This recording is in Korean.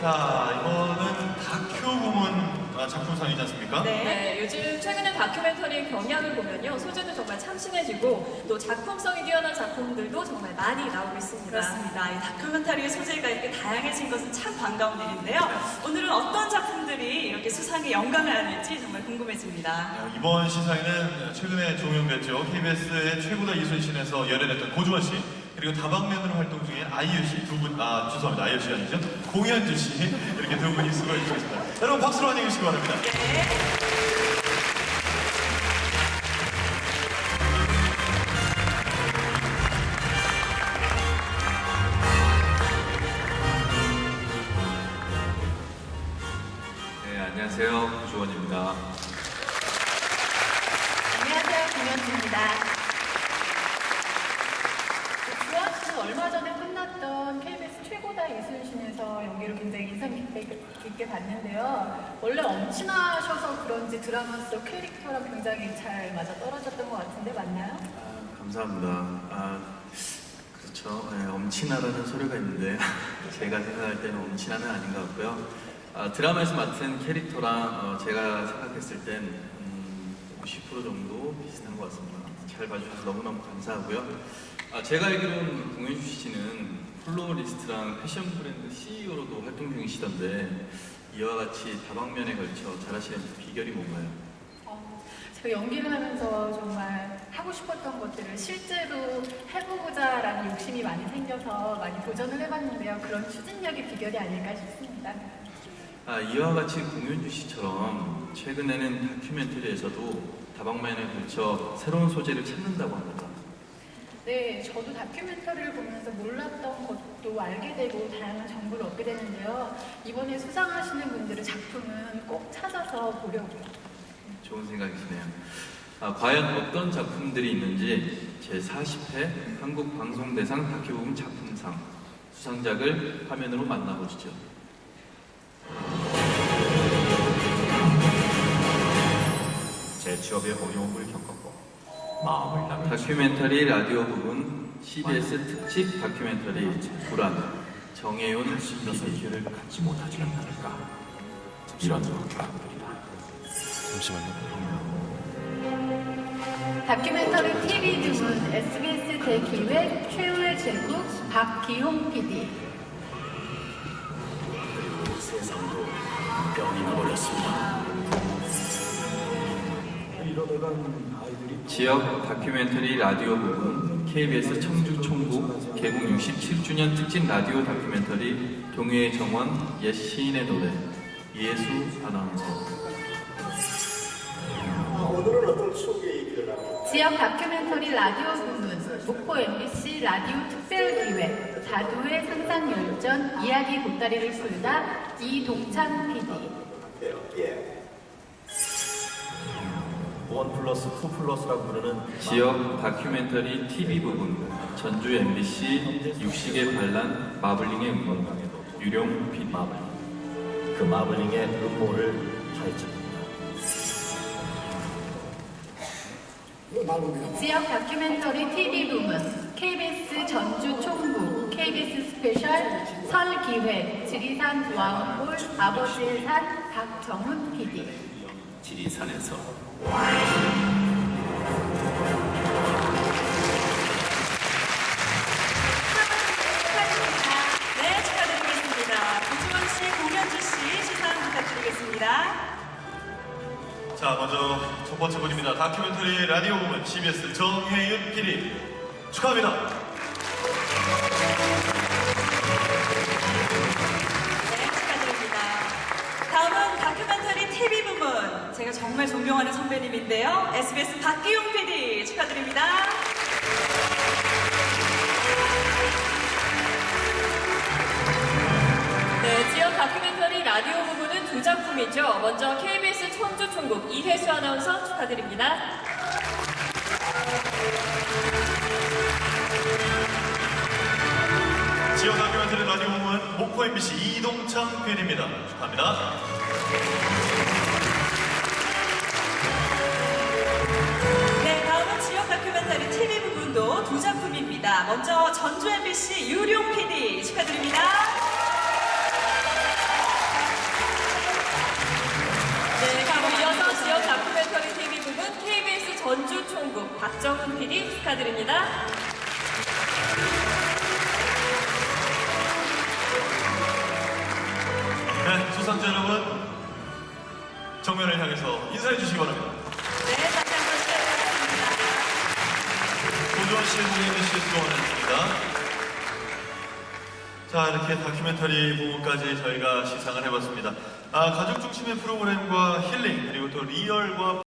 자, 이거는 다큐 부문 아, 작품상이지 않습니까? 네, 요즘 최근에 다큐멘터리의 경향을 보면요. 소재도 정말 참신해지고 또 작품성이 뛰어난 작품들도 정말 많이 나오고 있습니다. 그렇습니다. 이 다큐멘터리의 소재가 이렇게 다양해진 것은 참 반가운 일인데요. 오늘은 어떤 작품들이 이렇게 수상에 영감을 안을지 정말 궁금해집니다. 아, 이번 시상에는 최근에 종영됐죠. KBS의 최고다 이순신에서 열연했던 고주원 씨, 그리고 다방면으로 활동 중인 아이유 씨 두 분, 아, 죄송합니다. 아이유 씨 아니죠? 공현주 씨, 이렇게 두 분이 수고해 주셨습니다. 여러분 박수로 환영해 주시기 바랍니다. 네, 안녕하세요. 구주원입니다. 안녕하세요, 김현주입니다. 얼마 전에 끝났던 KBS 최고다 이순신에서 연기를 굉장히 인상 깊게, 깊게 봤는데요. 원래 엄친아셔서 그런지 드라마 속 캐릭터랑 굉장히 잘 맞아 떨어졌던 것 같은데 맞나요? 아, 감사합니다. 아, 그렇죠. 네, 엄친아라는 소리가 있는데 제가 생각할 때는 엄친아는 아닌 것 같고요. 아, 드라마에서 맡은 캐릭터랑 어, 제가 생각했을 땐 음, 50% 정도 비슷한 것 같습니다. 잘 봐주셔서 너무너무 감사하고요. 아, 제가 알기로는 공현주 씨는 플로리스트랑 패션 브랜드 CEO로도 활동 중이시던데 이와 같이 다방면에 걸쳐 잘하시는 비결이 뭔가요? 어, 제가 연기를 하면서 정말 하고 싶었던 것들을 실제로 해보고자 라는 욕심이 많이 생겨서 많이 도전을 해봤는데요. 그런 추진력이 비결이 아닐까 싶습니다. 아, 이와 같이 공윤주 씨처럼 최근에는 다큐멘터리에서도 다방면에 걸쳐 새로운 소재를 찾는다고 합니다. 네, 저도 다큐멘터리를 보면서 몰랐던 것도 알게 되고 다양한 정보를 얻게 되는데요. 이번에 수상하시는 분들의 작품은 꼭 찾아서 보려고요. 좋은 생각이시네요. 아, 과연 어떤 작품들이 있는지 제40회 한국방송대상 다큐부문 작품상 수상작을 화면으로 만나보시죠. 취업에 어려움을 겪었고 마음을 다큐멘터리 라디오 부분 CBS 특집 다큐멘터리 불안 정혜윤 PD 기회를 갖지 못하지는 않을까 이런 마음들이다. 다큐멘터리 TV 등은 SBS 대기획 최후의 제국 박기홍 PD. 세상도 병이 나버렸습니다. 지역 다큐멘터리 라디오 부분 KBS 청주 총국 개국 67주년 특집 라디오 다큐멘터리 동해의 정원 옛 시인의 노래 이예수 아나운서. 지역 다큐멘터리 라디오 부문 목포 MBC 라디오 특별기획 자두의 상상열전 이야기 보따리를 풀다 이동찬 PD. 원 플러스 투 플러스라고 부르는 지역 다큐멘터리 TV 부분 전주 MBC 육식의 반란 마블링의 음악 유령 PD 그 마블링의 음모를 파헤칩니다. 지역 다큐멘터리 TV 부문 KBS 전주 총국 KBS 스페셜 설 기획 지리산 와운골 아버지의 산 박정훈 PD. 지리산에서 네, 축하드리겠습니다. 구주원 씨, 공현주 씨 시상 부탁드리겠습니다. 자, 먼저 첫 번째 분입니다. 다큐멘터리 라디오 부문 CBS 정혜윤 PD 축하합니다. 제가 정말 존경하는 선배님인데요. SBS 박기용 PD 축하드립니다. 네, 지역 다큐멘터리 라디오 부분은 두 작품이죠. 먼저 KBS 청주 총국 이혜수 아나운서 축하드립니다. 지역 다큐멘터리 라디오 부문 목포 MBC 이동창 PD입니다. 축하합니다. 먼저 전주 MBC 유룡 PD 축하드립니다. 네, 바로 이어서 지역 다큐멘터리 TV 부분 KBS 전주 총국 박정훈 PD 축하드립니다. 네, 수상자 여러분 정면을 향해서 인사해 주시기 바랍니다. 씨의 공연을 씨 수고하셨습니다. 자, 이렇게 다큐멘터리 부분까지 저희가 시상을 해봤습니다. 아, 가족 중심의 프로그램과 힐링, 그리고 또 리얼과